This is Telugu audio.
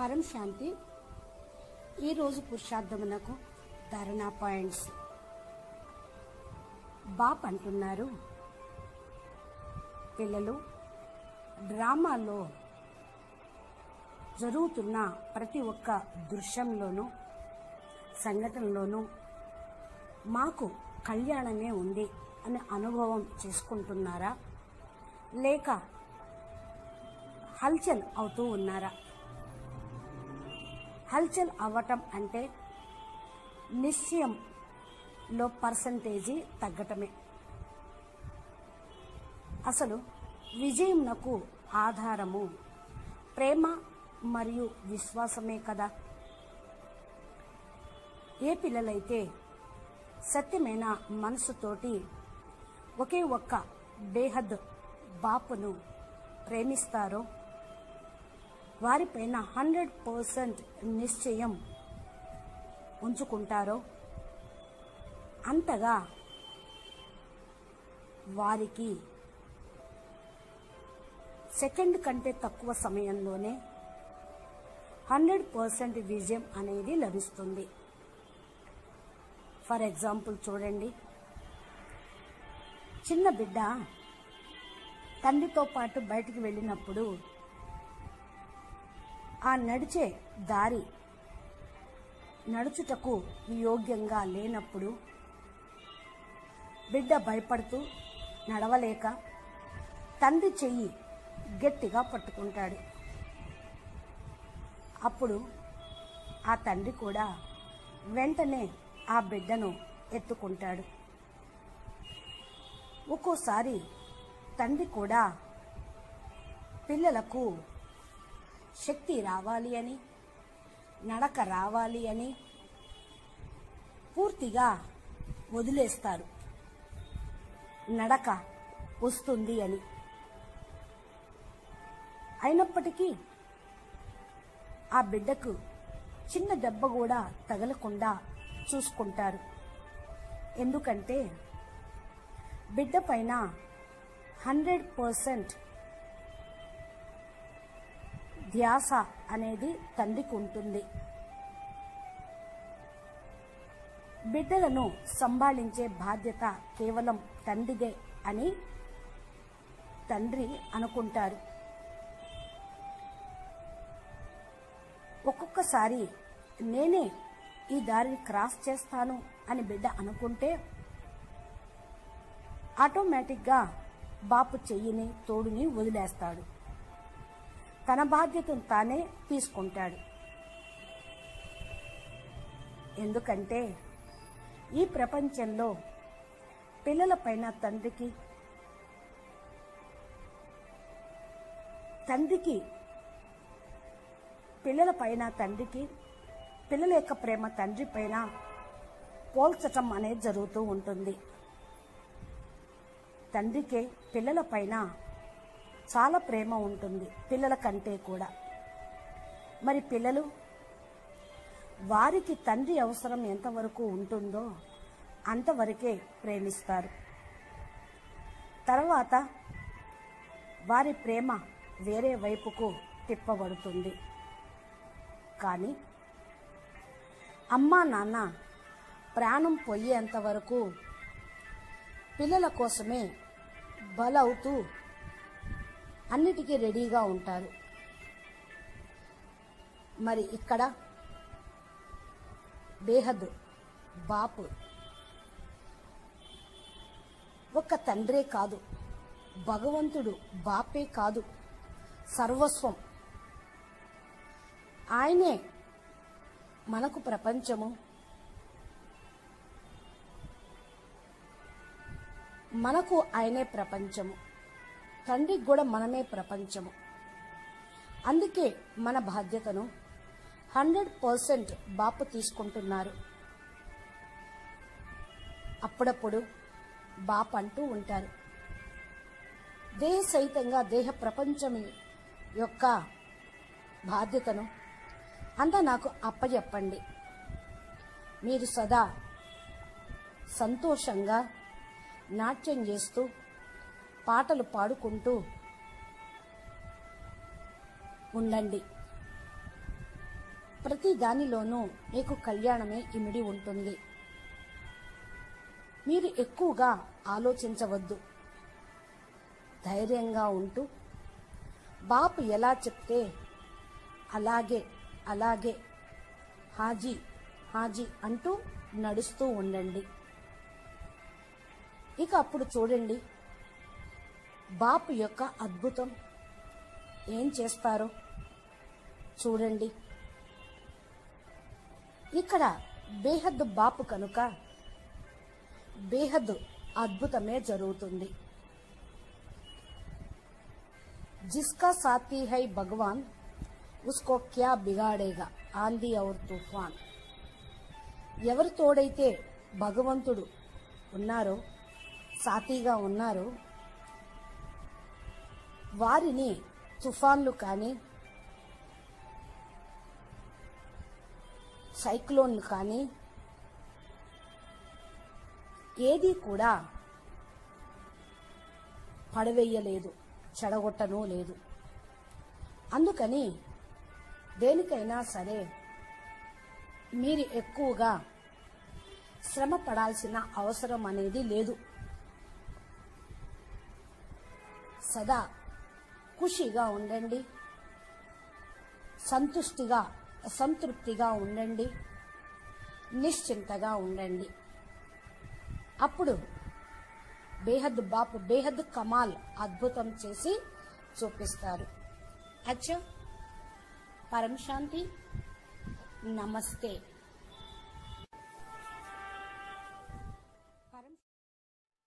పరం శాంతి. ఈరోజు పురుషార్థమునకు ధారణా పాయింట్స్. బాప్ అంటున్నారు. పిల్లలు డ్రామాలో జరుగుతున్న ప్రతి ఒక్క దృశ్యంలోనూ సంఘటనలోనూ మాకు కళ్యాణమే ఉంది అనే అనుభవం చేసుకుంటున్నారా? లేక హల్చల్ అవుతూ ఉన్నారా? హల్చల్ అవ్వటం అంటే నిశ్చయంలో పర్సంటేజీ తగ్గటమే. అసలు విజయంనకు ఆధారము ప్రేమ మరియు విశ్వాసమే కదా. ఏ పిల్లలైతే సత్యమైన మనసుతోటి ఒకే ఒక్క బేహద్ బాపును ప్రేమిస్తారో వారిపైన హండ్రెడ్ పర్సెంట్ నిశ్చయం ఉంచుకుంటారో? అంతగా వారికి సెకండ్ కంటే తక్కువ సమయంలోనే హండ్రెడ్ పర్సెంట్ విజయం అనేది లభిస్తుంది. ఫర్ ఎగ్జాంపుల్ చూడండి. చిన్న బిడ్డ తండ్రితో పాటు బయటికి వెళ్ళినప్పుడు ఆ నడిచే దారి నడుచుటకు యోగ్యంగా లేనప్పుడు బిడ్డ భయపడుతూ నడవలేక తండ్రి చెయ్యి గట్టిగా పట్టుకుంటాడు. అప్పుడు ఆ తండ్రి కూడా వెంటనే ఆ బిడ్డను ఎత్తుకుంటాడు. ఒక్కోసారి తండ్రి కూడా పిల్లలకు శక్తి రావాలి అని నడక రావాలి అని పూర్తిగా వదిలేస్తారు. నడక వస్తుంది అని. అయినప్పటికీ ఆ బిడ్డకు చిన్న దెబ్బ కూడా తగలకుండా చూసుకుంటారు. ఎందుకంటే బిడ్డ పైన హండ్రెడ్ పర్సెంట్ ధ్యాస అనేది తండ్రికి ఉంటుంది బిడ్డలను సంభాళించే బాధ్యత కేవలం తండ్రిదే అని తండ్రి అనుకుంటారు. ఒక్కొక్కసారి నేనే ఈ దారిని క్రాస్ చేస్తాను అని బిడ్డ అనుకుంటే ఆటోమేటిక్గా బాపు చెయ్యిని తోడుని వదిలేస్తాడు. తన బాధ్యతను తానే తీసుకుంటాడు. ఎందుకంటే ఈ ప్రపంచంలో పిల్లలపైన తండ్రికి తండ్రికి పిల్లల పైన తండ్రికి పిల్లల యొక్క ప్రేమ తండ్రి పైన పోల్చటం అనేది జరుగుతూ ఉంటుంది. తండ్రికే పిల్లల పైన చాలా ప్రేమ ఉంటుంది పిల్లల కంటే కూడా. మరి పిల్లలు వారికి తండ్రి అవసరం ఎంతవరకు ఉంటుందో అంతవరకే ప్రేమిస్తారు. తర్వాత వారి ప్రేమ వేరే వైపుకు తిప్పబడుతుంది. కానీ అమ్మా నాన్న ప్రాణం పోయేంత వరకు పిల్లల కోసమే బలవుతూ అన్నిటికీ రెడీగా ఉంటారు. మరి ఇక్కడ బేహద్ బాపు ఒక్క తండ్రే కాదు భగవంతుడు బాపే కాదు సర్వస్వం. ఆయనే మనకు ప్రపంచము. మనకు ఆయనే ప్రపంచము. తండ్రికి కూడా మనమే ప్రపంచము. అందుకే మన బాధ్యతను హండ్రెడ్ పర్సెంట్ బాపు తీసుకుంటున్నారు. అప్పుడప్పుడు బాప్ అంటూ ఉంటారు. దేహ సహితంగా దేహ ప్రపంచం యొక్క బాధ్యతను అంతా నాకు అప్పచెప్పండి మీరు సదా సంతోషంగా నాట్యం చేస్తూ పాటలు పాడుకుంటూ ఉండండి. ప్రతి దానిలోనూ మీకు కళ్యాణమే ఇమిడి ఉంటుంది. మీరు ఎక్కువగా ఆలోచించవద్దు. ధైర్యంగా ఉంటూ బాపు ఎలా చెప్తే అలాగే అలాగే హాజీ హాజీ అంటూ నడుస్తూ ఉండండి. ఇక అప్పుడు చూడండి బాపు యొక్క అద్భుతం. ఏం చేస్తారు? చూడండి. ఇక్కడ బేహద్దు బాపు కనుక బేహద్దు అద్భుతమే జరుగుతుంది. జిస్కా సాతి హై భగవాన్ ఉస్కో క్యా బిగాడేగా ఆంధీ అవర్ తుఫాన్. ఎవరితోడైతే భగవంతుడు ఉన్నారో సాతీగా ఉన్నారో వారిని తుఫాన్లు కానీ సైక్లోన్లు కానీ ఏది కూడా పడవేయలేదు చెడగొట్టను లేదు. అందుకని దేనికైనా సరే మీరు ఎక్కువగా శ్రమ పడాల్సిన అవసరం అనేది లేదు. సదా ఖుషిగా ఉండండి. సంతుష్టిగా సంతృప్తిగా ఉండండి. నిశ్చింతగా ఉండండి. అప్పుడు బేహద్ బాపు బేహద్ కమాల్ అద్భుతం చేసి చూపిస్తారు. అచ్చా. పరం శాంతి. నమస్తే.